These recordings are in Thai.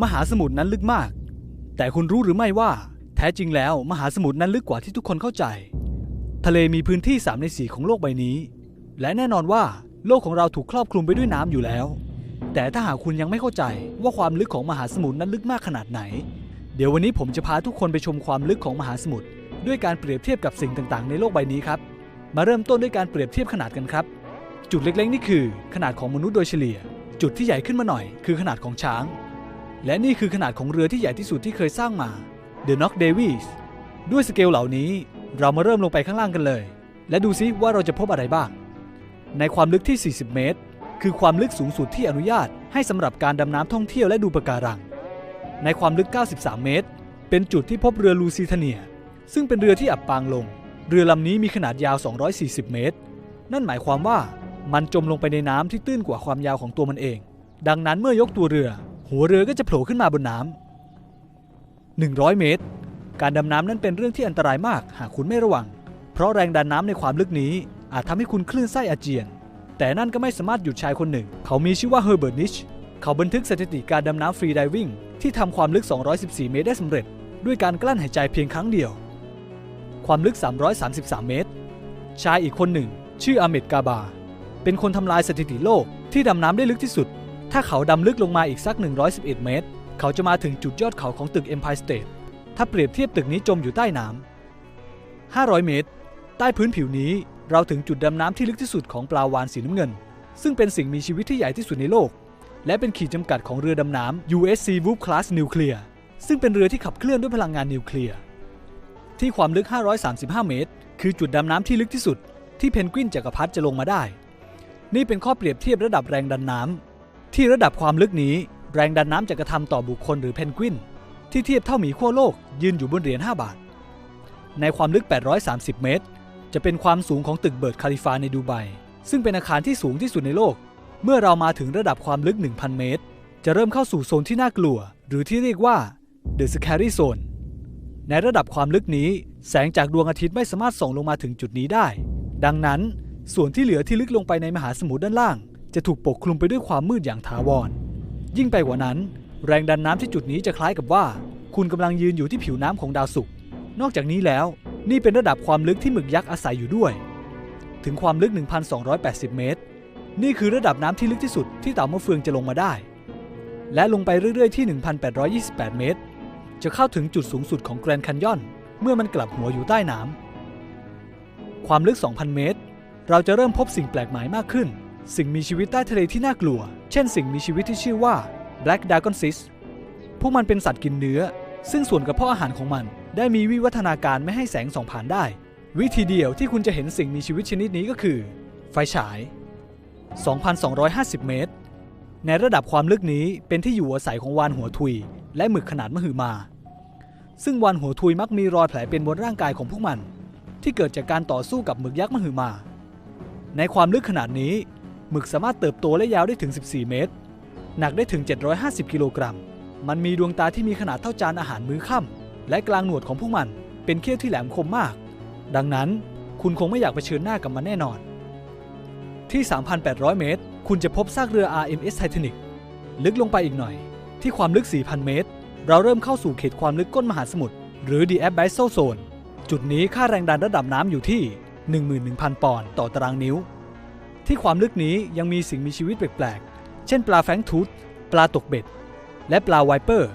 มหาสมุทรนั้นลึกมาก แต่คุณรู้หรือไม่ว่า แท้จริงแล้วมหาสมุทรนั้นลึกกว่าที่ทุกคนเข้าใจ ทะเลมีพื้นที่ 3 ใน 4 ของโลกใบนี้ และแน่นอนว่าโลกของเราถูกครอบคลุมไปด้วยน้ำอยู่แล้ว แต่ถ้าหากคุณยังไม่เข้าใจว่าความลึกของมหาสมุทรนั้นลึกมากขนาดไหน เดี๋ยววันนี้ผมจะพาทุกคนไปชมความลึกของมหาสมุทรด้วยการเปรียบเทียบกับสิ่งต่างๆ ในโลกใบนี้ครับ มาเริ่มต้นด้วยการเปรียบเทียบขนาดกันครับ จุดเล็กๆ นี่คือ ขนาดของมนุษย์โดยเฉลี่ย จุดที่ใหญ่ขึ้นมาหน่อย คือขนาดของช้าง และนี่คือขนาดของเรือที่ใหญ่ที่สุดที่เคยสร้างมา The Knock Davies ด้วยสเกลเหล่านี้เรามาเริ่มลงไปข้างล่างกันเลย และดูซิว่าเราจะพบอะไรบ้าง ในความลึกที่ 40 เมตร คือความลึกสูงสุดที่อนุญาต ให้สำหรับการดำน้ำท่องเที่ยวและดูปะการัง ในความลึก 93 เมตร เป็นจุดที่พบเรือลูซิเทเนีย ซึ่งเป็นเรือที่อับปางลง เรือลำนี้มีขนาดยาว 240 เมตร นั่นหมายความว่ามันจมลงไปในน้ำที่ตื้นกว่าความยาวของตัวมันเอง ดังนั้นเมื่อยกตัวเรือ หัวเรือก็จะโผล่ขึ้นมาบนน้ำ100 เมตร การดำน้ำนั้นเป็นเรื่องที่อันตรายมากหากคุณไม่ระวัง เพราะแรงดันน้ำในความลึกนี้ อาจทำให้คุณคลื่นไส้อาเจียน แต่นั่นก็ไม่สามารถหยุดชายคนหนึ่ง เขามีชื่อว่าเฮอร์เบิร์ตนิชเขาบันทึกสถิติการดำน้ำฟรีไดวิ่งที่ทำความลึก 214 เมตรได้สำเร็จ ด้วยการกลั้นหายใจเพียงครั้งเดียว ความลึก 333 เมตร ชายอีกคนหนึ่ง ชื่ออาเมดกาบา เป็นคนทำลายสถิติโลกที่ดำน้ำได้ลึกที่สุด ถ้าเขาดำลึกลงมาอีกสัก 111 เมตร เขาจะมาถึงจุดยอดเขาของตึก Empire State ถ้าเปรียบเทียบตึกนี้จมอยู่ใต้น้ำ 500 เมตร ใต้พื้นผิวนี้เราถึงจุดดำน้ำที่ลึกที่สุดของปลาวาฬสีน้ำเงิน ซึ่งเป็นสิ่งมีชีวิตที่ใหญ่ที่สุดในโลก และเป็นขีดจำกัดของเรือดำน้ำ USC Wolf Class Nuclear ซึ่งเป็นเรือที่ขับเคลื่อนด้วยพลังงานนิวเคลียร์ ที่ความลึก 535 เมตร คือจุดดำน้ำที่ลึกที่สุด ที่เพนกวินจักรพรรดิจะลงมาได้ นี่เป็นข้อเปรียบเทียบระดับแรงดันน้ำ ที่ระดับความลึกนี้ แรงดันน้ำจะกระทำต่อบุคคลหรือเพนกวิน ที่เทียบเท่าหมีขั้วโลกยืนอยู่บนเหรียญ5บาท ในความลึก 830 เมตร จะเป็นความสูงของตึกเบิร์ดคาลิฟาในดูไบซึ่งเป็นอาคารที่สูงที่สุดในโลก เมื่อเรามาถึงระดับความลึก 1,000 เมตร จะเริ่มเข้าสู่โซนที่น่ากลัว หรือที่เรียกว่า The Scary Zone ในระดับความลึกนี้ แสงจากดวงอาทิตย์ไม่สามารถส่องลงมาถึงจุดนี้ได้ ดังนั้นส่วนที่เหลือที่ลึกลงไปในมหาสมุทรด้านล่าง จะถูกปกคลุมไปด้วยความมืดอย่างถาวร ยิ่งไปกว่านั้น แรงดันน้ำที่จุดนี้จะคล้ายกับว่า คุณกำลังยืนอยู่ที่ผิวน้ำของดาวศุกร์นอกจากนี้แล้ว นี่เป็นระดับความลึกที่หมึกยักษ์อาศัยอยู่ด้วย ถึงความลึก 1,280 เมตร นี่คือระดับน้ำที่ลึกที่สุดที่เต่ามะเฟืองจะลงมาได้ และลงไปเรื่อยๆที่ 1,828 เมตร จะเข้าถึงจุดสูงสุดของแกรนด์แคนยอน เมื่อมันกลับหัวอยู่ใต้น้ำความลึก 2,000 เมตร เราจะเริ่มพบสิ่งแปลกใหมายมากขึ้น สิ่งมีชีวิตใต้ทะเลที่น่ากลัว เช่นสิ่งมีชีวิตที่ชื่อว่า Black Dragon Sis พวกมันเป็นสัตว์กินเนื้อ ซึ่งส่วนกระเพาะอาหารของมัน ได้มีวิวัฒนาการไม่ให้แสงส่องผ่านได้ วิธีเดียวที่คุณจะเห็นสิ่งมีชีวิตชนิดนี้ก็คือ ไฟฉาย 2,250 เมตร ในระดับความลึกนี้เป็นที่อยู่อาศัยของวานหัวทุย และหมึกขนาดมหึมา ซึ่งวานหัวทุยมักมีรอยแผลเป็นบนร่างกายของพวกมัน ที่เกิดจากการต่อสู้กับหมึกยักษ์มหึมา ในความลึกขนาดนี้ หมึกสามารถเติบโตและยาวได้ถึง 14 เมตร หนักได้ถึง 750 กิโลกรัม มันมีดวงตาที่มีขนาดเท่าจานอาหารมื้อค่ำและกลางหนวดของพวกมันเป็นเขี้ยวที่แหลมคมมาก ดังนั้นคุณคงไม่อยากเผชิญหน้ากับมันแน่นอน ที่ 3,800 เมตร คุณจะพบซากเรือ RMS Titanic ลึกลงไปอีกหน่อย ที่ความลึก 4,000 เมตร เราเริ่มเข้าสู่เขตความลึกก้นมหาสมุทรหรือ The Abyssal Zone จุดนี้ค่าแรงดันระดับน้ำอยู่ที่ 11,000 ปอนด์ต่อตารางนิ้ว ที่ความลึกนี้ยังมีสิ่งมีชีวิตแปลกๆ เช่นปลาแฟงทูธปลาตกเบ็ด และปลาไวเปอร์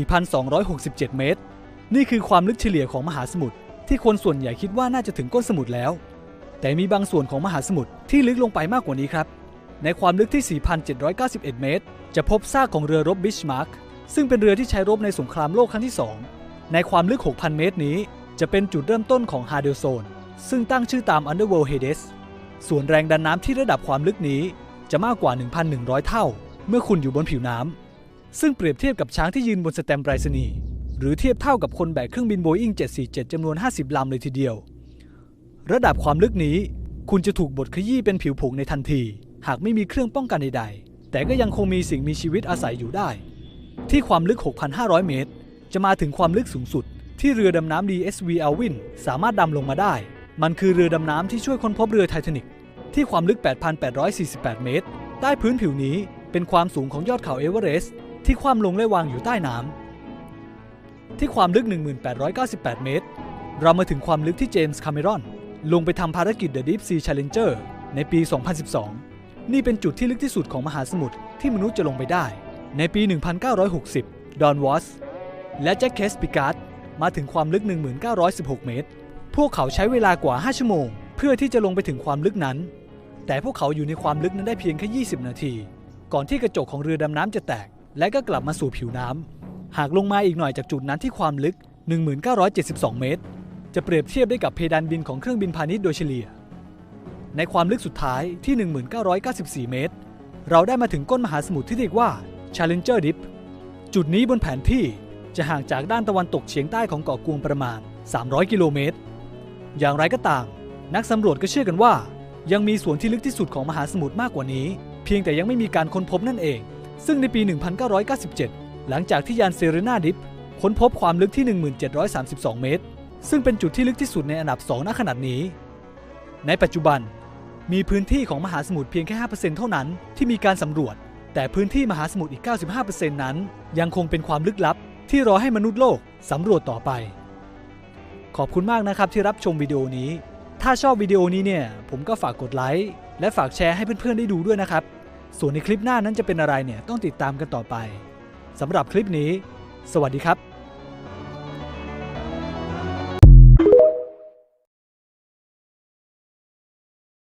4,267 เมตร นี่คือความลึกเฉลี่ยของมหาสมุทรที่คนส่วนใหญ่คิดว่าน่าจะถึงก้นสมุทรแล้ว แต่มีบางส่วนของมหาสมุทรที่ลึกลงไปมากกว่านี้ครับ ในความลึกที่ 4,791 เมตร จะพบซากของเรือรบบิชมาร์กซึ่งเป็นเรือที่ใช้รบในสงครามโลกครั้งที่ 2 ในความลึก 6,000 เมตรนี้ จะเป็นจุดเริ่มต้นของฮาเดลโซน ซึ่งตั้งชื่อตาม Underworld Hades ส่วนแรงดันน้ำที่ระดับความลึกนี้จะมากกว่า 1,100 เท่า เมื่อคุณอยู่บนผิวน้ำ ซึ่งเปรียบเทียบกับช้างที่ยืนบนสแตมไปรษณีหรือเทียบเท่ากับคนแบกเครื่องบินโบอิ้ง747จำนวน 50 ลำเลยทีเดียว ระดับความลึกนี้ คุณจะถูกบดขยี้เป็นผิวผงในทันที หากไม่มีเครื่องป้องกันใดๆ แต่ก็ยังคงมีสิ่งมีชีวิตอาศัยอยู่ได้ ที่ความลึก 6,500 เมตร จะมาถึงความลึกสูงสุด ที่เรือดำน้ำ DSV Alwyn สามารถดำลงมาได้ มันคือเรือดำน้ำที่ช่วยค้นพบเรือไททานิกที่ความลึก 8,848 เมตร ใต้พื้นผิวนี้เป็นความสูงของยอดเขาเอเวอเรสต์ที่คว่ำลงและวางอยู่ใต้น้ำที่ความลึก 1898 เมตร เรามาถึงความลึกที่เจมส์คาเมรอนลงไปทำภารกิจ The Deep Sea Challenger ในปี 2012 นี่เป็นจุดที่ลึกที่สุดของมหาสมุทรที่มนุษย์จะลงไปได้ ในปี 1960 ดอนวอสและแจ็คเคสปิการ์ดมาถึงความลึก 1916 เมตร พวกเขาใช้เวลากว่า 5 ชั่วโมง เพื่อที่จะลงไปถึงความลึกนั้น แต่พวกเขาอยู่ในความลึกนั้นได้เพียงแค่ 20 นาที ก่อนที่กระจกของเรือดำน้ำจะแตก และก็กลับมาสู่ผิวน้ำ หากลงมาอีกหน่อยจากจุดนั้นที่ความลึก 1972 เมตร จะเปรียบเทียบได้กับเพดานบินของเครื่องบินพาณิชย์โดยเฉลี่ย ในความลึกสุดท้ายที่ 1994 เมตร เราได้มาถึงก้นมหาสมุทรที่เรียกว่า Challenger Deep จุดนี้บนแผนที่จะห่างจากด้านตะวันตกเฉียงใต้ของเกาะกวงประมาณ 300 กิโลเมตร อย่างไรก็ตาม นักสำรวจก็เชื่อกันว่า ยังมีส่วนที่ลึกที่สุดของมหาสมุทรมากกว่านี้ เพียงแต่ยังไม่มีการค้นพบนั่นเอง ซึ่งในปี 1997 หลังจากที่ยานเซเรนาดิฟค้นพบความลึกที่ 1732 เมตร ซึ่งเป็นจุดที่ลึกที่สุดในอันดับ 2 ณขนาดนี้ ในปัจจุบัน มีพื้นที่ของมหาสมุทรเพียงแค่ 5%เท่านั้นที่มีการสำรวจ แต่พื้นที่มหาสมุทรอีก 95%นั้น ยังคงเป็นความลึกลับที่รอให้มนุษย์โลกสำรวจต่อไป ขอบคุณมากนะครับที่รับชมวิดีโอนี้ ถ้าชอบวิดีโอนี้เนี่ย ผมก็ฝากกดไลค์และฝากแชร์ให้เพื่อนๆได้ดูด้วยนะครับ ส่วนในคลิปหน้านั้นจะเป็นอะไรเนี่ยต้องติดตามกันต่อไปสำหรับคลิปนี้ สวัสดีครับ